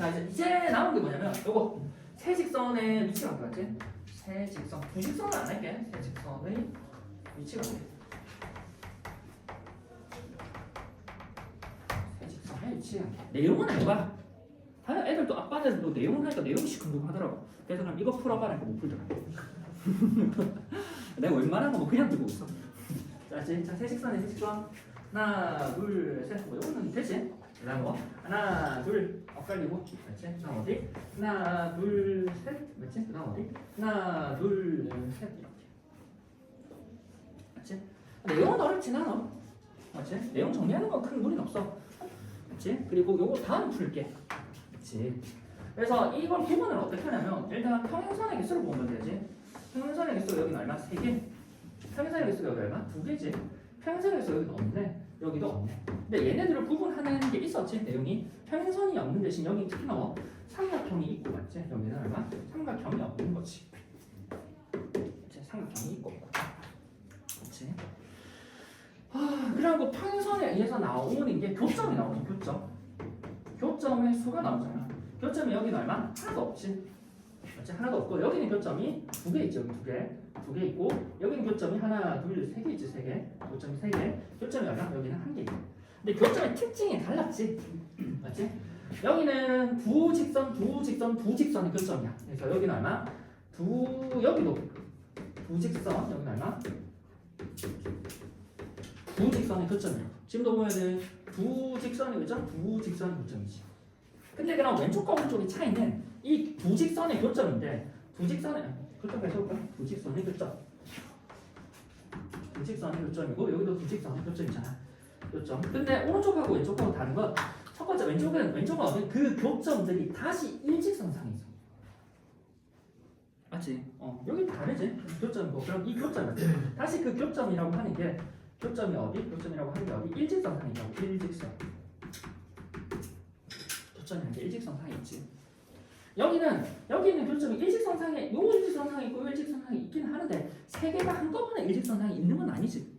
자 이제 이제 남은 게 뭐냐면 요거. 세 직선의 위치가 어떻게 같지? 세 직선. 두 직선은 안 할게. 세 직선의 위치가 어떻게 세 직선의 위치가 내용은 알봐 다른 애들도 아빠들도 내용을 하니까 내용이 시큰둥하더라고. 그래서 그럼 이거 풀어봐라 하니까 못 풀더라고. 내가 웬만한 거뭐 그냥 들고 있어. 자, 이제 자, 세 직선의 세 직선 하나 둘셋뭐 이거는 되지? 그다음 뭐 하나 둘 엇갈리고 그렇지? 그 다음 어디? 하나 둘셋 그렇지? 그 다음 어디? 하나 둘셋 이렇게 맞지? 내용은 어렵진 않아 맞지? 내용 정리하는 건 큰 무리는 없어 맞지? 그리고 요거 다음 풀게 그렇지? 그래서 이걸 구분을 어떻게 하냐면 일단 평행선의 개수를 보면 되지 평행선의 개수가 여기는 얼마? 3개 평행선의 개수가 여기 얼마? 2개지 평행선의 개수가 여기는 없네 여기도 없네 근데 얘네들을 구분하는 게 있었지 내용이 평행선이 없는 대신 여기 특히나 뭐 삼각형이 있고 맞지? 여기는 얼마? 삼각형이 없는 거지 그치? 삼각형이 있고 그치? 아, 그리고 평행선에 의해서 나오는 게 교점이 나오죠 교점 교점의 수가 나오잖아 교점이 여기는 얼마? 하나도 없지 맞지? 하나도 없고 여기는 교점이 두 개 있죠 두 개. 두 개 있고 여기는 교점이 하나, 둘, 세 개 있지 세 개. 교점이 세 개. 교점이 얼마? 여기는 한 개. 근데 교점의 특징이 달랐지. 맞지? 여기는 두 직선, 두 직선, 두 직선의 교점이야. 그래서 여기는 얼마? 두 여기도 두 직선, 여기는 얼마? 두 직선의 교점이야. 지금도 보면은 두 직선의 교점, 두 직선의 교점이지. 근데 그럼 왼쪽과 오른쪽의 차이는 이 두 직선의 교점인데 두 직선의 다시 해볼까? 두 직선의 교점. 두 직선의 교점이고 여기도 두 직선의 교점이잖아. 교점. 근데 오른쪽하고 왼쪽하고 다른 건 첫 번째 왼쪽은 왼쪽은 어디 그 교점들이 다시 일직선상에 있어. 맞지? 어 여기 다르지? 교점이고 그럼 이 교점 다시 그 교점이라고 하는 게 교점이 어디? 교점이라고 하는 게 어디? 일직선상에 있다고 일직선. 교점이라는 게 일직선상에 있지. 여기는 여기 있는 교점이 일직선상에 요 일직선상에 있고 요 일직선상에 있긴 하는데 세 개가 한꺼번에 일직선상에 있는 건 아니지.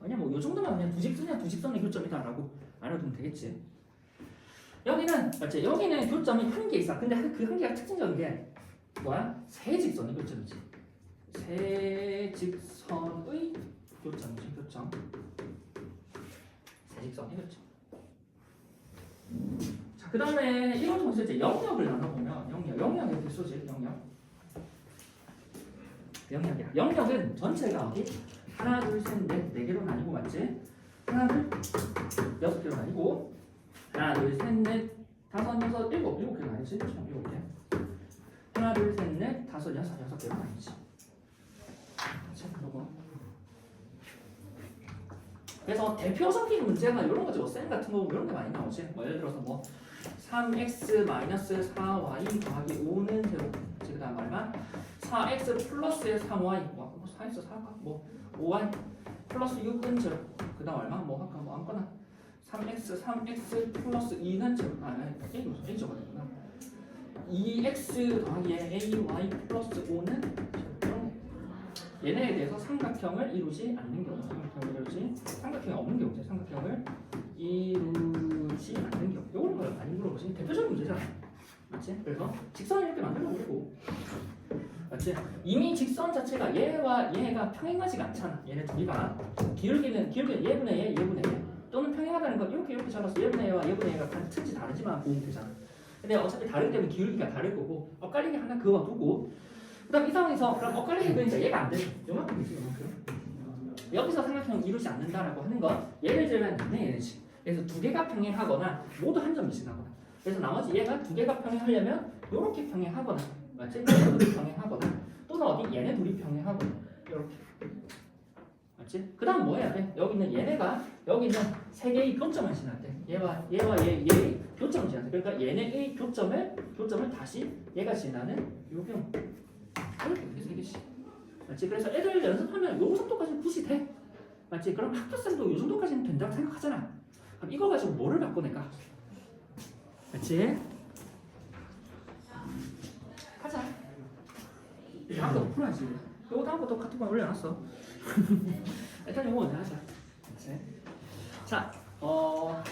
왜냐면 뭐요 정도면 그냥 두 직선이야 두 직선의 교점이다라고 알아두면 되겠지. 여기는 맞지? 여기는 교점이 한 개 있어. 근데 그 한 개가 특징적인 게 뭐야? 세 직선의 교점이지. 세 직선의 교점이지 교점. 세 직선의 교점. 자, 그 다음에 이걸 통해서 이제 영역을 나눠보면 영역, 어떻게 쏘지? 영역. 영역이야. 영역은 전체가? 하나, 둘, 셋, 넷, 네 개로 나뉘고 맞지? 하나, 둘, 여섯 개로 나뉘고 하나, 둘, 셋, 넷, 다섯, 여섯, 일곱, 일곱 개로 나뉘지? 그렇죠? 일곱 개. 하나, 둘, 셋, 넷, 다섯, 여섯, 여섯 개로 나뉘지. 자, 요거. 그래서 대표적인 문제가 이런 거죠. 쌤 같은 거 이런 게 많이 나오지. 뭐 예를 들어서 뭐 3x 마이너스 4y 더하기 5는 제로. 그다음 얼마? 4x 플러스의 3y 뭐 4x 4가 뭐 5y 플러스 6은 제로. 그다음 얼마? 뭐 아까 뭐 아무거나 3x 3x 플러스 2는 제로. 아, 아니, a 무슨 a 적어야 되구나. 2x 더하기 ay 플러스 5는 제로. 얘네에 대해서 삼각형을 이루지 않는 경우, 삼각형을 이루지 삼각형이 없는 경우죠. 삼각형을 이루지 않는 경우. 요런 걸 많이 물어보시는 대표적인 문제잖아. 맞지? 그래서 직선을 이렇게 만들어 보고 맞지? 이미 직선 자체가 얘와 얘가 평행하지가 않잖아. 얘네 둘이가 기울기는 기울기는 얘분의 얘, 얘분의 얘 또는 평행하다는 건 이렇게 이렇게 잘라서 얘분의 얘와 얘분의 얘가 같은지 다르지만 보면 되잖아. 근데 어차피 다르기 때문에 기울기가 다를 거고 엇갈리기 하나 그거 두고 그다음 이 상황에서 그럼 엇갈리게 그러니까 얘가 안 요만큼. 여기서 삼각형 이루지 않는다라고 하는 건 예를 들면 얘네 얘네지. 그래서 두 개가 평행하거나 모두 한 점 미진하거나. 그래서 나머지 얘가 두 개가 평행하려면 이렇게 평행하거나, 맞지? 둘이 평행하거나, 또는 어디 얘네 둘이 평행하거나, 이렇게. 맞지? 그다음 뭐 해야 돼? 여기는 얘네가 여기는 세 개의 교점을 지날 때 얘와 얘와 얘 얘의 교점을 지날 때 그러니까 얘네의 교점을 교점을 다시 얘가 지나는 요 경우. 이렇게 세 개씩. 맞지? 그래서 애들 연습하면 요 정도까지는 푸시 돼. 맞지? 그럼 학교쌤도 요 정도까지는 된다고 생각하잖아. 그럼 이거 가지고 뭐를 바꿔낼까? 맞지? 하자. 다음 거 풀어야지. 요거 다음 것도 카톡방 올려놨어. 일단 요거 먼저 하자. 맞지? 자, 어.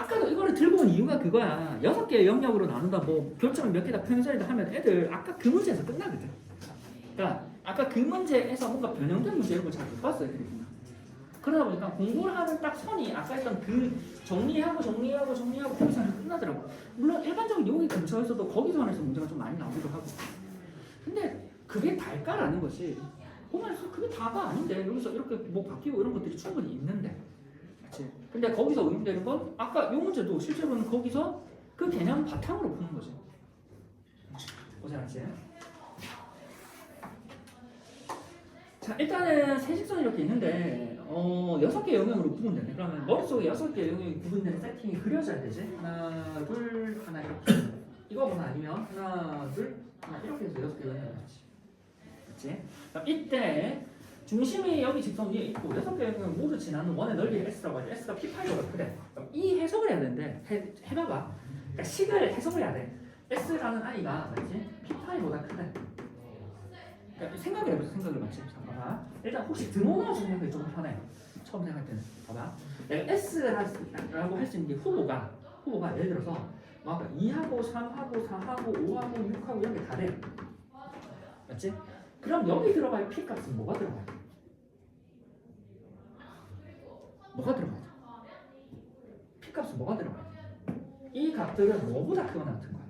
아까 아까도 이거를 들고 온 이유가 그거야. 여섯 개의 영역으로 나눈다. 뭐 교점을 몇 개다 평행선이다 하면 애들 아까 그 문제에서 끝나거든. 그러니까 아까 그 문제에서 뭔가 변형된 문제 이런 거잘 못 봤어요. 그러다 보니까 공부를 하는 딱 선이 아까 했던 그 정리하고 정리하고 정리하고 거기서 끝나더라고. 물론 일반적인 용기 근처에서도 거기서 하면서 문제가 좀 많이 나오기도 하고. 근데 그게 달까라는 것이 보면서 그게 다가 아닌데 여기서 이렇게 뭐 바뀌고 이런 것들이 충분히 있는데. 그치? 근데 거기서 의미되는 건 아까 요 문제도 실제로는 거기서 그 개념 바탕으로 푸는 거지. 않지? 자 일단은 세직선이 이렇게 있는데 어 여섯 개 영역으로 구분되네. 그러면 머릿속에 여섯 개 영역이 구분되는 세팅이 그려져야 되지. 하나 둘 하나 이렇게 이거보다 아니면 하나 둘 하나 이렇게 해서 여섯 개 영역이 있지. 그렇지? 그럼 이때 중심이 여기 직선 위에 있고 여섯 개 영역을 모두 지나는 원의 넓이를 s라고 하죠. s가 p8보다 크대. 그럼 이 해석을 해야 되는데 해, 해봐봐. 그러니까 식을 해석을 해야 돼. s라는 i가 맞지? p8보다 크대. 그러니까 생각을 해보자 생각을 맞지? 봐봐. 일단 혹시 등호나 주는 게좀 편해. 처음 생각할 때는 봐봐. 내가 S라고 할 수 있는 게 후보가 후보가 예를 들어서 뭐 아까 2하고 3하고 4하고 5하고 6하고 이런 게 다 돼. 맞지? 그럼 여기 들어갈 P 값은 뭐가 들어가요? 뭐가 들어가요? P 값은 뭐가 들어가요? 이 값들은 뭐보다 크거나 같은 거야?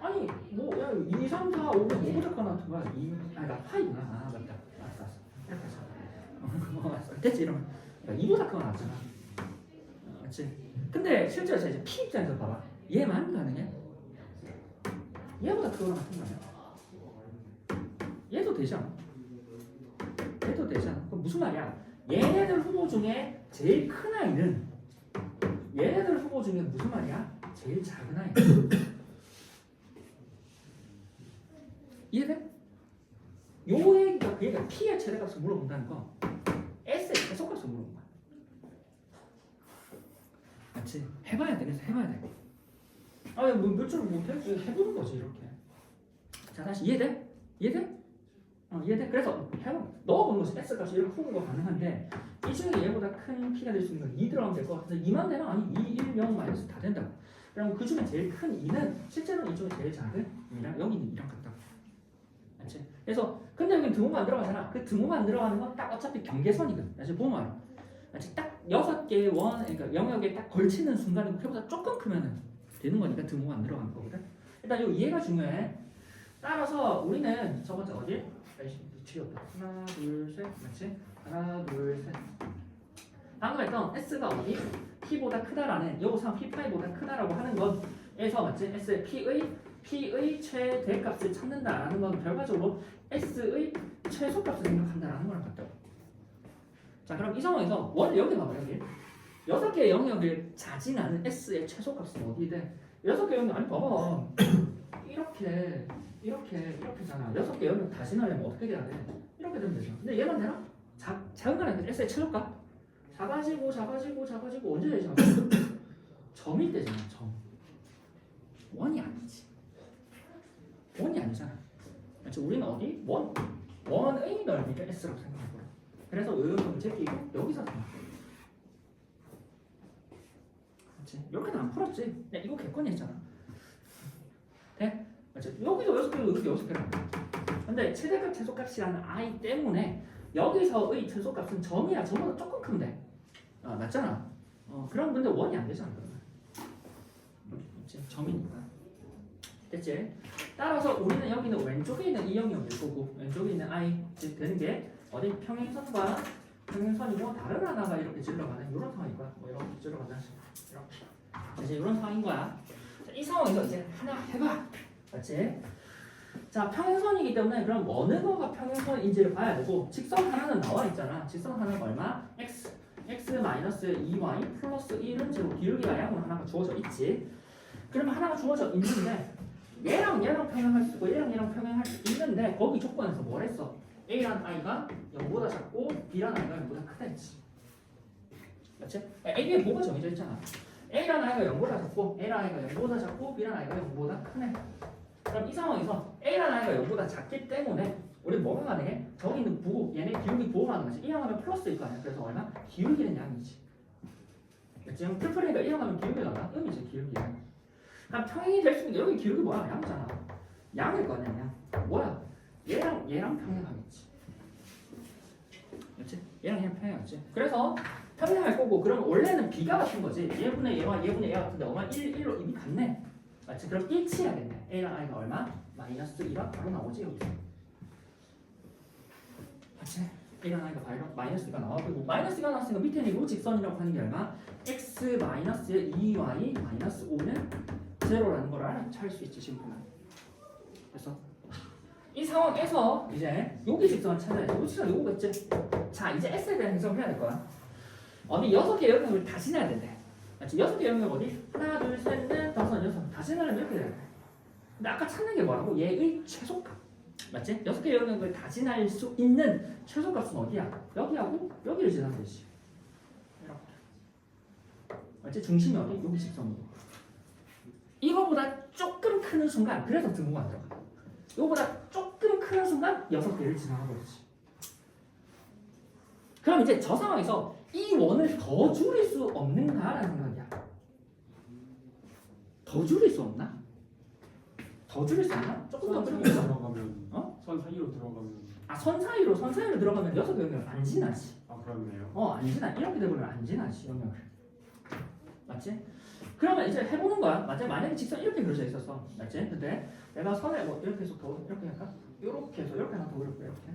아니 뭐 야, 2, 3, 4, 5, 6 뭐보다 크거나 같은 거야? 2, 아니 나 파이구나. 아 맞다. 해서. 어, 알았어. 됐지 이러면. 그러니까 2보다 크거나 같잖아. 어, 맞지? 근데 실제로 자, 이제 P 입장에서 봐봐. 얘만 가능해? 얘보다 크거나 같은 거 아니야? 얘도 되지 않아? 않아? 그럼 무슨 말이야? 얘네들 후보 중에 제일 큰 아이는 얘네들 후보 중에 무슨 말이야? 제일 작은 아이. 이해돼? 요 얘기가 그 얘기가 P의 최대값을 물어본다는 거 S의 최소값을 물어본 거야. 맞지? 해봐야 돼. 그래서 해봐야 돼. 아니 뭐 몇 줄을 못해? 해보는 거지 이렇게. 자 다시 이해돼? 이해돼? 어 이해돼? 그래서 해봐. 넣어보는 거지. S 값이 이렇게 푸는 거 가능한데 이 중에 얘보다 큰 P가 될 수 있는 건 2 들어가면 될것 같아서 2만 되면 아니 2, 1, 0 마이너스 다 된다. 그럼 그 중에 제일 큰 2는 실제로 이 중에 제일 작은 2랑 여기는 2랑 같다. 맞지? 그래서 근데 여기 안 들어가잖아. 그안 들어가는 건 딱 어차피 경계선이거든. 다시 보면 알아. 맞지? 딱 여섯 개의 원, 그러니까 영역에 딱 걸치는 순간에 그보다 조금 크면은 되는 거니까 안 들어가는 거거든. 일단 요 이해가 중요해. 따라서 우리는 첫 번째 어디? 아이씨, 미치겠다. 하나, 둘, 셋, 맞지? 하나, 둘, 셋. 방금 했던 S가 어디? P보다 크다라는 요상 P5보다 크다라고 하는 것에서 맞지? S의 P의 P의 최대값을 찾는다라는 건 결과적으로 S의 최소값을 생각한다라는 거랑 같다고. 자 그럼 이 상황에서 원 여기 봐봐 여기 여섯 개의 영역을 자진하는 S의 최소값은 어디 돼? 여섯 개 영역 아니 봐봐 이렇게 이렇게 이렇게잖아. 여섯 개 영역 다진하려면 어떻게 돼야 돼? 이렇게 되면 되죠. 근데 얘만 되나? 자, 작은 거는 S의 최소값 작아지고 작아지고 작아지고 언제 되지? 점일 때잖아 점. 원이 아니지. 원이 아니잖아. 그렇지 우리는 어디? 원. 원의 넓이를 S라고 생각해보라. 그래서 의역을 제끼고 여기서 생각해. 그렇지 이렇게 는 안 풀었지. 야 이거 객관이 했잖아 돼? 맞지? 여기도 여섯 개고 여기도 여섯 개라고 근데 최대값 최소값이라는 i 때문에 여기서의 최소값은 점이야. 점보다 조금 큰데. 아 맞잖아. 어 그럼 근데 원이 안 되잖아 그렇지 점이니까. 됐지? 따라서 우리는 여기는 왼쪽에 있는 이 영역일 거고 왼쪽에 있는 i 즉 되는 게 어디? 평행선과 평행선이고 다른 하나가 이렇게 질러가는 이런 상황일 거야. 뭐 이렇게 질러가는 이제 이런 상황인 거야. 자, 이 상황에서 이제 하나 해봐 맞지? 자 평행선이기 때문에 그럼 어느 거가 평행선인지를 봐야 되고 직선 하나는 나와 있잖아 직선 하나가 얼마? x x 마이너스 2y 플러스 1은 제곱 기울기가 양으로 하나가 주어져 있지 그러면 하나가 주어져 있는데 얘랑 얘랑 평행할 수 있고 얘랑 얘랑 평행할 수 있는데 거기 조건에서 뭘 했어? A란 i가 0보다 작고 B란 i가 0보다 크다 했지 맞지? A에 뭐가 정해져 있잖아 A란 i가 0보다 작고 A란 i가 0보다 작고 B란 i가 0보다 크네 그럼 이 상황에서 A란 i가 0보다 작기 때문에 우리 뭐가 가능해? 저기 있는 부호 얘네 기울기 부호가 가능하지 1항하면 플러스일 거 아니야 그래서 얼마? 기울기는 양이지 지금 트플레이가 1항하면 기울기가 얼마? 음이지 기울기는 그럼 평행이 될 수 있는 게 여기 기울기 뭐야? 양이잖아 양일 거 아니야 양 뭐야? 얘랑 얘랑 평행하겠지 그렇지? 얘랑 얘랑 평행하겠지 그래서 평행할 거고 그럼 원래는 B가 같은 거지. 얘분의 얘와 얘분의 얘 같은데 얼마 1, 1로 이미 같네. 맞지? 그럼 1치야겠네 A랑 I가 얼마? 마이너스 2가 바로 나오지 여기서. 맞지? 1랑 I가 바로 마이너스 2가 나와. 그리고 마이너스 2가 나왔으니까 밑에는 이 직선이라고 하는 게 얼마? X 마이너스 2Y 마이너스 5는 제로라는 걸 알아? 찰수 있지 심플하게. 그래서 이 상황에서 이제 여기 직선을 찾아야지 여기 직선 요거겠지? 자 이제 S에 대한 해석을 해야 될 거야 어디 여섯 개 영역을 다 지나야 된대 맞지? 여섯 개 영역 어디? 하나 둘 셋 넷 다섯 여섯 다 지나려면 이렇게 돼야 돼 근데 아까 찾는 게 뭐라고? 얘의 최소값 맞지? 여섯 개 영역을 다 지날 수 있는 최소값은 어디야? 여기하고 여기를 지나면 되지 맞지? 중심이 어디? 여기 직선으로 이거보다 조금 크는 순간 그래서 등호가 안 들어가 이거보다 조금 크는 순간 여섯 개를 지나가 버리지 그럼 이제 저 상황에서 이 원을 더 줄일 수 없는가라는 생각이야 더 줄일 수 없나? 더 줄일 수 없나? 조금 더 선 줄일 사이로 수 들어가면 어? 선 사이로 들어가면 아, 선 사이로, 선 사이로 들어가면 여섯 영역을 안 지나지. 아 그렇네요. 어, 안 지나. 이렇게 되면 안 지나지, 영역을. 맞지? 그러면 이제 해보는 거야. 맞지? 만약에 직선 이렇게 그려져 있었어. 맞지? 근데 내가 선에 뭐 이렇게 해서 더, 이렇게 할까? 이렇게 해서 이렇게 하나 더 그릴게, 이렇게.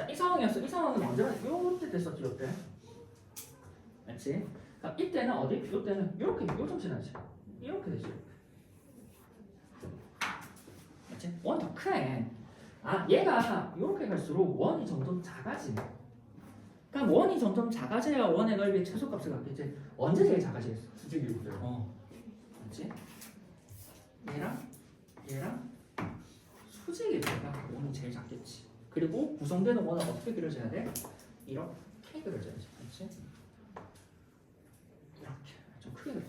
자, 이 상황이었어. 이 상황은 언제나 요때 됐었지, 요때. 맞지? 그럼 이때는 어디? 요때는 이렇게, 요점 지나지. 이렇게 되지. 맞지? 원이 더 크네. 아, 얘가 이렇게 갈수록 원이 점점 작아지네. 그러니까 원이 점점 작아져야 원의 넓이의 최소값을 갖겠지. 언제 제일 작아지겠어? 수직이 보세요. 어, 맞지? 얘랑 얘랑 수직의 제가 원이 제일 작겠지. 그리고 구성되는 원은 어떻게 그려져야 돼? 이렇게 그려져야지, 맞지? 이렇게 좀 크게 그려.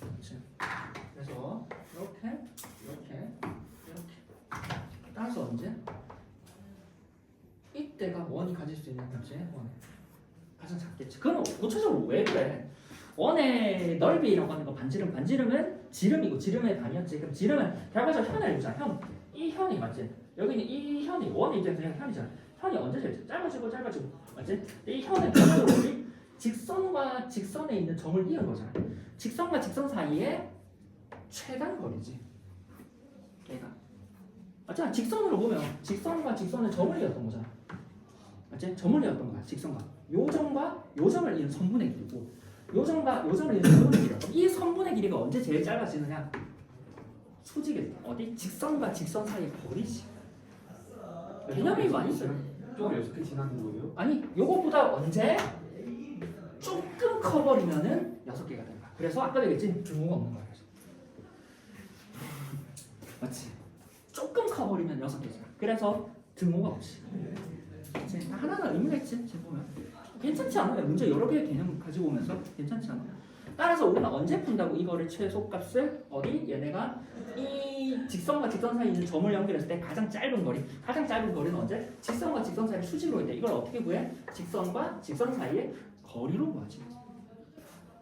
그렇지. 그래서 이렇게, 이렇게, 이렇게. 따라서 언제? 이때가 원이 가질 수 있는 문제 원 가장 작겠지. 그건 구체적으로 왜 그래? 원의 넓이라고 하는 거 반지름 반지름은 지름이고 지름의 반이었지. 그럼 지름은 결과적으로 현을 보자. 현. 이 현이 맞지? 여기는 이 현이 원의 입장에서 현이잖아. 현이 언제 짧아지고 짧아지고 맞지? 이 결과적으로 우리 직선과 직선에 있는 점을 이은 거잖아. 직선과 직선 사이에 최단 거리지. 얘가. 맞잖아. 직선으로 보면 직선과 직선의 점을 이었던 거잖아. 맞지? 점을 이었던 거야. 직선과. 요 점과 요 점을 이은 선분의 길이고 요 점과 요 점을 이은 선분의 길이. 그럼 이 선분의 길이가 언제 제일 짧아지느냐? 수직일 때. 어디? 직선과 직선 사이의 거리지. 개념이 많이 있어요. 개 지나는 거예요? 아니, 요것보다 언제 조금 커버리면은 여섯 개가 된다. 그래서 아까 얘기했지 등호가 없는 거야. 그래서. 맞지? 조금 커버리면 여섯 개잖아. 그래서 등호가 없지. 그치? 하나하나 의미가 있지. 지금 보면 괜찮지 않아요? 문제 여러 개의 개념 가지고 오면서 괜찮지 않아요? 따라서 우리가 언제 푼다고 이거를 최소값을 어디 얘네가 이 직선과 직선 사이에 있는 점을 연결했을 때 가장 짧은 거리 가장 짧은 거리는 언제? 직선과 직선 사이를 수직으로 했대 이걸 어떻게 구해? 직선과 직선 사이의 거리로 구하지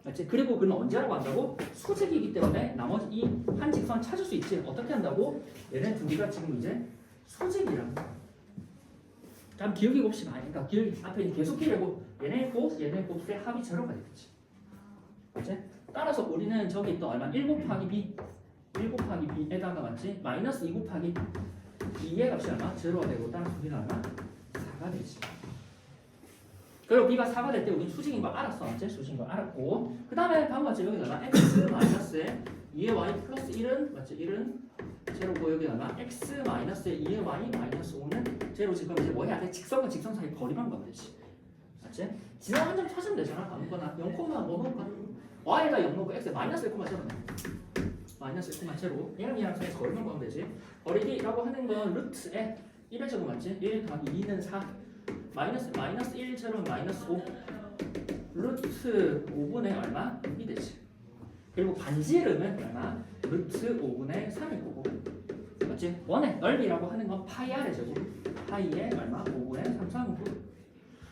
맞지? 그리고 그는 언제 하라고 한다고? 수직이기 때문에 나머지 이 한 직선 찾을 수 있지 어떻게 한다고? 얘네 두 개가 지금 이제 거야 그럼 기울기 곱식 아니 그러니까 기울기 앞에 있는 계속기라고 얘네 곱 얘네 곱의 합이 제로가 되겠지 맞지? 따라서 우리는 저기 있던 얼마 1 곱하기 b 1 곱하기 b에다가 맞지? 마이너스 2 곱하기 2의 값이 얼마? 제로가 되고 따라서 b는 얼마? 4가 되지 그리고 b가 4가 될 때 우리 수직인 거 알았어 맞지? 수직인 거 알았고 그 다음에 방금 맞지? 여기 얼마? x 마이너스 2의 y 플러스 1은 맞지? 1은 제로고 여기 얼마? x 마이너스 2의 y 마이너스 5는 제로 지금 이제 뭐 해야 돼? 직선과 직선 사이 거리만 구하면 되지 맞지? 지나간 한점 찾으면 되잖아 아무거나 0, 뭐 넣을까? Y에다 0 넣고 x에 마이너스 1, 제로 마이너스 1, 제로 얘랑 얘랑 사이 거리만 구하면 되지 거리라고 하는 건 루트에 1의 제곱 맞지? 1 더하기 2는 4 마이너스 마이너스 1 제로 마이너스 5 루트 5분의 얼마? 6이 되지 그리고 반지름은 얼마? 루트 5분의 3일 거고 맞지? 원의 넓이라고 하는 건 파이 R이죠. 파이에 얼마? 5분의 3 3 9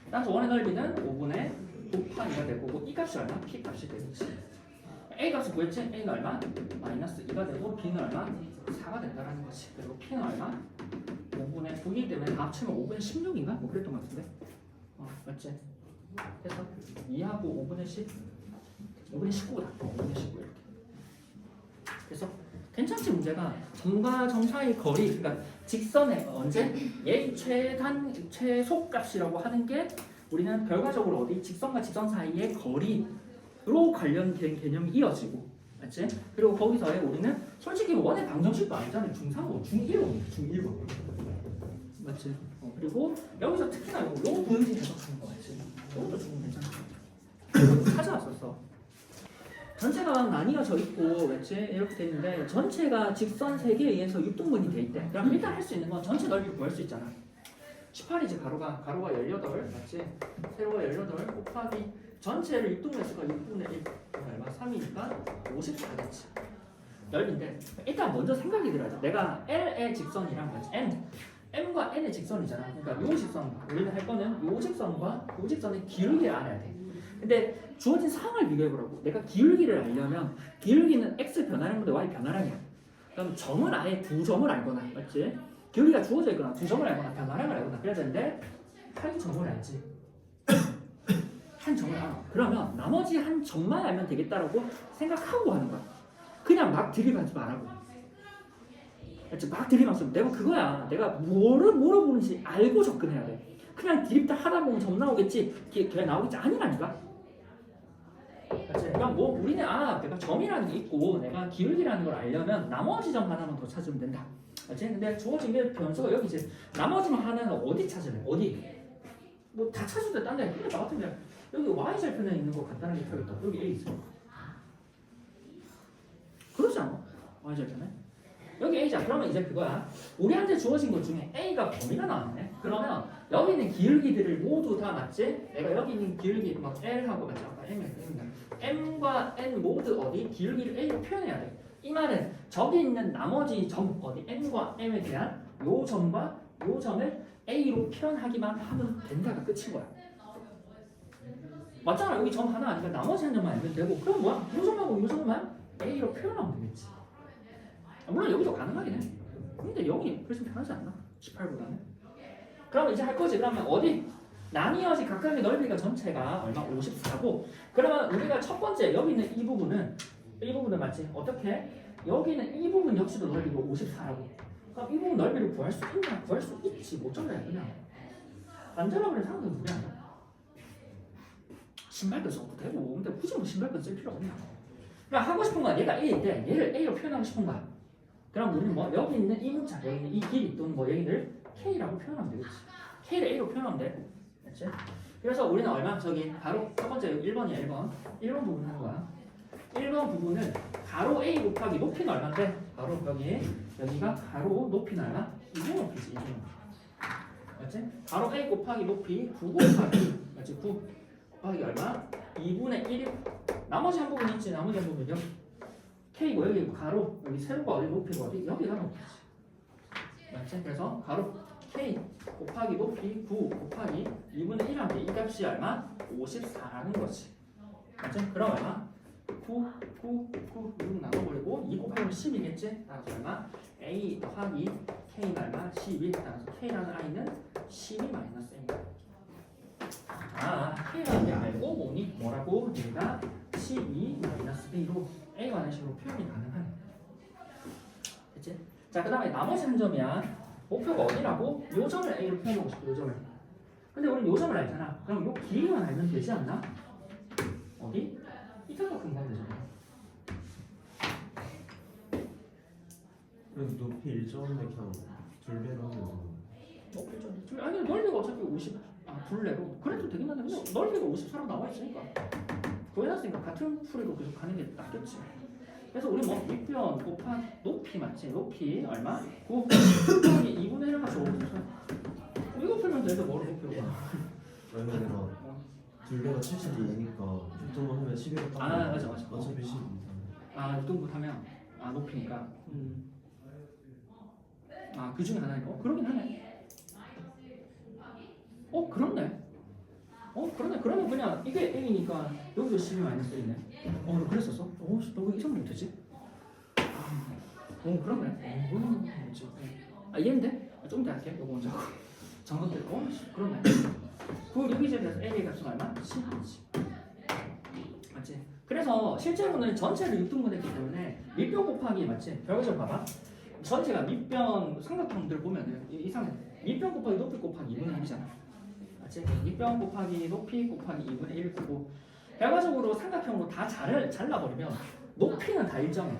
따라서 원의 넓이는 5분의 9파이가 될 거고 이 값이 얼마? P 값이 되겠지. A 값을 구했지? A는 얼마? 마이너스 2가 되고 B는 얼마? 4가 된다는 거지. 그리고 P는 얼마? 5분의 9이기 때문에 다 합치면 5분의 16인가? 뭐 그랬던 것 같은데. 어, 맞지? 그래서 2하고 5분의 10, 5분의 19다. 5분의 19 이렇게. 그래서 괜찮지 문제가 점과 점 사이 거리, 그러니까 직선의 언제 얘 최단 최소값이라고 하는 게 우리는 결과적으로 어디 직선과 직선 사이의 거리로 관련된 개념이 이어지고, 맞지? 그리고 거기서의 우리는 솔직히 원의 방정식도 아니잖아요. 중3고 중1고 중1고. 맞지? 어, 그리고 여기서 특히나 요, 요 계속 주는 거 맞지? 이것도 조금 괜찮아. 찾아왔었어. 전체가 나뉘어져 있고, 맞지? 이렇게 돼 있는데 전체가 직선 세 개에 의해서 육등분이 돼 있대. 그럼 일단 할 수 있는 건 전체 넓이를 구할 수 있잖아. 18이지 가로가 가로가 18 맞지? 세로가 18 곱하기 전체를 6등분했으니까 6분의 1 얼마? 3이니까 54겠지. 넓인데 일단 먼저 생각이 들어야 돼. 내가 L의 직선이랑 맞지? M M과 N의 직선이잖아. 그러니까 요 직선 우리는 할 거는 요 직선과 요 직선의 기울기를 알아야 돼. 근데 주어진 상황을 비교해 보라고. 내가 기울기를 알려면 기울기는 x 변화량보다 y 변화량이야. 그럼 점은 아예 두 점을 알거나, 맞지? 기울기가 주어져 있거나 두 점을 알거나 변화량을 알거나 그래야 되는데 한 점을 알지. 한 점을 알아. 그러면 나머지 한 점만 알면 되겠다라고 생각하고 하는 거야. 그냥 막 들이받지 말라고. 막 들이받으면 내가 그거야. 내가 뭐를 물어보는지 알고 접근해야 돼. 그냥 드립다 하다 보면 점 나오겠지, 걔, 걔 나오겠지 아니라니까. 그러니까 뭐 우리는 아 내가 점이라는 게 있고 내가 기울기라는 걸 알려면 나머지 점 하나만 더 찾으면 된다. 맞지? 근데 주어진 게 변수가 여기 이제 나머지만 하나는 어디 찾으래? 어디? 뭐 다 찾을 때 딴데 근데 나 같은 데 여기 y 절편에 있는 거 간단하게 펴겠다. 여기 a 있어. 그러지 않아? y 절편에? 여기 a자. 그러면 이제 그거야. 우리한테 주어진 것 중에 a가 범위가 나왔네. 그러면 여기 있는 기울기들을 모두 다 맞지? 내가 여기 있는 기울기 막 L하고 맞지? 아까 M이 M이다. M과 N 모두 어디? 기울기를 A로 표현해야 돼. 이 말은 저기 있는 나머지 점 어디? N과 M에 대한 요 점과 요 점을 A로 표현하기만 하면 된다가 끝인 거야. 맞잖아. 여기 점 하나 아니까 나머지 한 점만 알면 되고 그럼 뭐야? 요 점하고 요 점만 A로 표현하면 되겠지. 아, 물론 여기도 가능하긴 해. 근데 여기 훨씬 편하지 않나? 18보다는. 그러면 이제 할 거지. 그러면 어디? 나뉘어진 각각의 넓이가 전체가 얼마? 54고 그러면 우리가 첫 번째 여기 있는 이 부분은 이 부분은 맞지? 어떻게? 여기는 이 부분 역시도 넓이가 54라고 그럼 이 부분 넓이를 구할 수 있냐? 구할 수 있지 못 잡아야 그냥 안전하고 그래 사람들 누구야? 신발끈 써도 되고 근데 굳이 뭐 신발끈 쓸 필요 없냐 그냥 하고 싶은 건 얘가 A인데 얘를 A로 표현하고 싶은 거야 그럼 우리는 뭐 여기 있는 이 문자 여기 있는 이 길이 또는 뭐 여기를 K라고 표현하면 되겠지 K를 A로 표현하면 돼 됐지? 그래서 우리는 얼마? 저기 바로 첫 번째 여기 1번이야 1번 1번 부분 하는 거야 1번 부분은 가로 A 곱하기 높이는 얼마인데? 바로 여기 여기가 가로 높이는 얼마? 2분 높이지 2분 맞지? 가로 A 곱하기 높이 9 곱하기 맞지? 9 곱하기 얼마? 2분의 1 나머지 한 부분 있지 나머지 한 부분 여기 K고 여기 가로 여기 세로가 어디 높이고 어디 여기가 높이지 맞지? 그래서 가로 K 곱하기 높이 9 곱하기 2분의 1 하면 이 값이 얼마? 54라는 거지 맞지? 그럼 얼마? 9, 9, 9 6 나눠버리고 2 곱하기 10이겠지? 따라서 얼마? A 더하기 K는 얼마? 12 따라서 K라는 I는 12 마이너스 A입니다 아 K라는 게 알고 보니 뭐라고? 얘가 12 마이너스 B로 A와 식으로 표현이 가능하네 됐지? 자그 다음에 나머지 한 점이야 목표가 어디라고? 요 점을 A로 표현하고 싶어 요 점을 근데 우리 요 점을 알잖아 그럼 요 길이만 알면 되지 않나? 어디? 이쪽으로 금방 되잖아 그래도 높이 1점인데 그냥 둘 배로 하면 높이 좀 좀- 아니 넓이가 어차피 50, 아 둘레로. 그래도 되긴 한데 근데 넓이가 54로 나와 있으니까. 구해놨으니까 같은 풀이로 계속 가는 게 낫겠지. 그래서 우리 뭐 밑변 곱한 높이 맞지? 높이 얼마? 9 곱하기 2분의 1 가서 54 이거 풀면 되는데 뭐로 높이로 가? 내가 둘 배가 72니까 6점만 하면 11을 아, 맞아, 맞아. 어차피 12 아, 유동부 하면 아 높이니까 음. 아, 그 중에 하나네. 어, 그러긴 하네. 어, 그렇네. 어, 그러네. 그러면 그냥 이게 A니까 여기도 12 마이너스 1이네. 어, 너 그랬었어? 어, 씨, 너왜 이상 못했지? 아, 어, 그러네. 어, 뭐지? 아, 이해인데? 아, 좀더 할게. 요거 먼저 하고. 어, 씨, 그러네. 그 여기 이제 그래서 A 값은 얼마? 10이지. 맞지? 그래서 실제로는 전체를 6등분했기 때문에 밑변 곱하기 맞지? 결과적 봐봐. 전체가 밑변 삼각형들 보면은 이- 이상해. 밑변 곱하기 높이 곱하기 2분의 1이잖아. 맞지? 밑변 곱하기 높이 곱하기 2분의 1 곱고 결과적으로 삼각형으로 다 잘, 잘라버리면 높이는 다 일정해.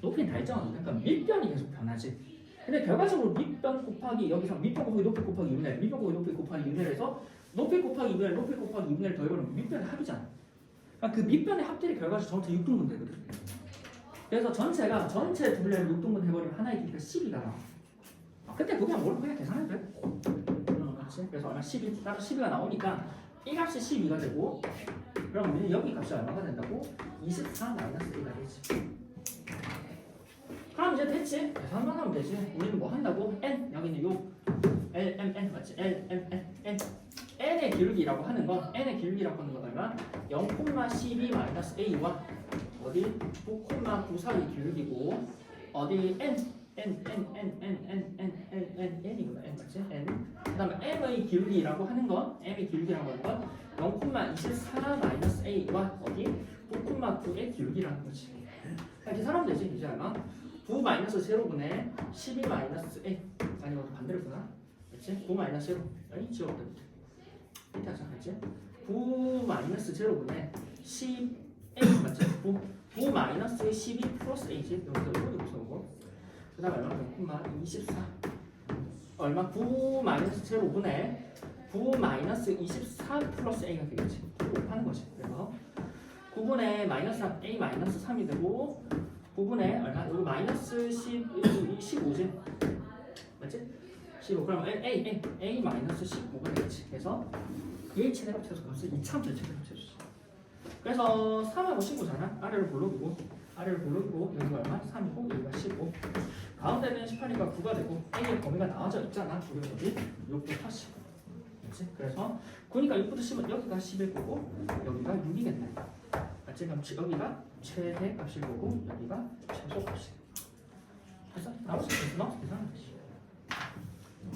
높이는 다 일정하거든. 그러니까 밑변이 계속 변하지. 근데 결과적으로 밑변 곱하기 여기서 밑변 곱하기 높이 곱하기 2분의 1, 밑변 곱하기 높이 곱하기 2분의 1에서 높이 곱하기 2분의 1, 높이 곱하기 2분의 1 더해버리면 밑변의 합이잖아. 그러니까 그 밑변의 합들이 결과적으로 전체 6등분 되거든. 그래서 전체가 전체 둘레를 6등분 해버리면 하나의 길이가 12가 나와. 아, 그때 그냥 뭘 그냥 계산해도 돼. 어. 그래서 얼마 12 따로 12가 나오니까 이 값이 12가 되고 그러면 여기 값이 얼마가 된다고? 24 마이너스 1가 되지. 그럼 이제 됐지. 계산만 하면 되지. 우리는 뭐 한다고? n 여기는 요 l m n 맞지? l m n n n의 기울기라고 하는 건 n의 기울기라고 하는 건 얼마? 0,12 마이너스 a와 어디 9,94의 기울기고 어디 n n n n n n n n n n이구나 n 맞지? n 그다음에 m의 기울기라고 하는 건 m의 기울기라고 하는 건 0,24 마이너스 a와 어디 9,9의 기울기라는 거지. 이렇게 사람 되지 이제 얼마? 9 마이너스 제로분의 12 마이너스 a 아니 이거 반대로 쓰나? 그렇지? 9 마이너스 제로 아니 지웠다 밑에 하자 그렇지? 9 마이너스 제로분의 10 a 맞지? 9, 9 마이너스 12 플러스 a지 여기서 이거 여기서 오고 그 다음에 얼마? 0, 24 얼마? 9 마이너스 제로분의 9 마이너스 24 플러스 a가 되겠지 하는 거지 그래서 9분의 마이너스 3 a 마이너스 3이 되고 9분의 얼마? 여기 마이너스 10, 15지 맞지? 15 그럼 a, a, a, 마이너스 15가 되겠지 그래서 얘 최대값 최소 값을 2차원짜리 최대값 최소 그래서 3하고 19잖아 아래로 볼록이고 아래로 볼록이고 여기가 얼마? 3이고 여기가 15 가운데는 18이니까 9가 되고 A의 범위가 나와져 있잖아 우리 여기 6부터 10 그렇지? 그래서 9니까 6부터 10은 여기가 11 거고 여기가 6이겠네 맞지? 그럼 지- 여기가 최대 값일 거고 여기가 최소 값이 됐어? 있어? 나올 수 있어?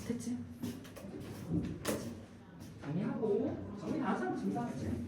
됐지? 정리하고 정리 다 하면 증상이지